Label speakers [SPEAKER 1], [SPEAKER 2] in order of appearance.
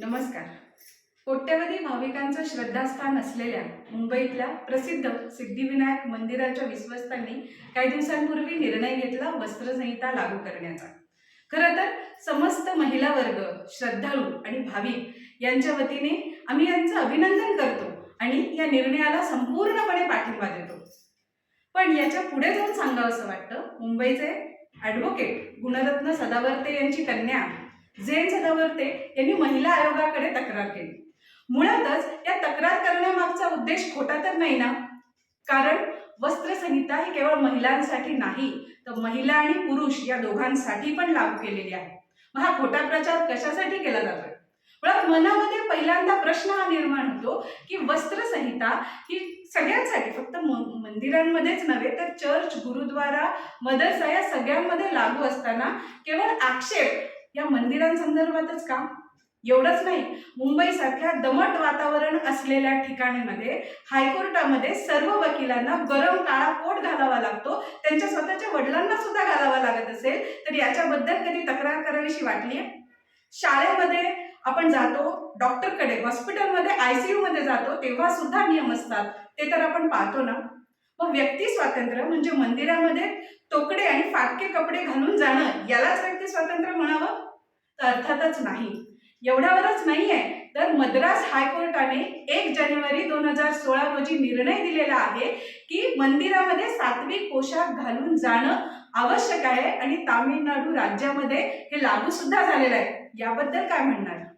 [SPEAKER 1] नमस्कार. कोट्यवधी भाविकांचं श्रद्धास्थान असलेल्या मुंबईतल्या प्रसिद्ध सिद्धिविनायक मंदिराच्या विश्वस्तांनी काही दिवसांपूर्वी निर्णय घेतला वस्त्रसंहिता लागू करण्याचा. खरं तर समस्त महिला वर्ग श्रद्धाळू आणि भाविक यांच्या वतीने आम्ही यांचं अभिनंदन करतो आणि या निर्णयाला संपूर्णपणे पाठिंबा देतो. पण याच्यापुढे जाऊन सांगावं असं वाटतं मुंबईचे ॲडव्होकेट गुणरत्न सदावर्ते यांची कन्या झेन सदावर्ते यांनी महिला आयोगाकडे तक्रार केली. मुळातच या तक्रार करण्यामागचा उद्देश खोटा तर नाही ना? कारण वस्त्रसंहिता ही केवळ महिलांसाठी नाही तर महिला आणि पुरुष या दोघांसाठी पण लागू केलेली आहे. मग हा खोटा प्रचार कशासाठी केला जातोय? मुळात मनामध्ये पहिल्यांदा प्रश्न हा निर्माण होतो की वस्त्रसंहिता ही सगळ्यांसाठी फक्त मंदिरांमध्येच नव्हे तर चर्च गुरुद्वारा मदरसा या सगळ्यांमध्ये लागू असताना केवळ आक्षेप या मंदिरांसंदर्भातच का? एवढंच नाही. मुंबईसारख्या दमट वातावरण असलेल्या ठिकाणीमध्ये हायकोर्टामध्ये सर्व वकिलांना गरम काळा कोट घालावा लागतो. त्यांच्या स्वतःच्या वडिलांना सुद्धा घालावा लागत असेल तर याच्याबद्दल कधी तक्रार करावीशी वाटली शाळेमध्ये आपण जातो डॉक्टरकडे हॉस्पिटलमध्ये आयसीयू मध्ये जातो तेव्हा सुद्धा नियम असतात. ते तर आपण पाहतो ना. मग व्यक्ती स्वातंत्र्य म्हणजे मंदिरामध्ये तोकडे आणि फाटके कपडे घालून जाणं यालाच व्यक्ती स्वातंत्र्य म्हणावं? तर अर्थातच नाही. एवढ्यावरच नाहीये. तर मद्रास हायकोर्टाने एक जानेवारी दोन हजार सोळा रोजी निर्णय दिलेला आहे की मंदिरामध्ये सात्विक पोशाख घालून जाणं आवश्यक आहे आणि तामिळनाडू राज्यामध्ये हे लागू सुद्धा झालेलं आहे. याबद्दल काय म्हणणार?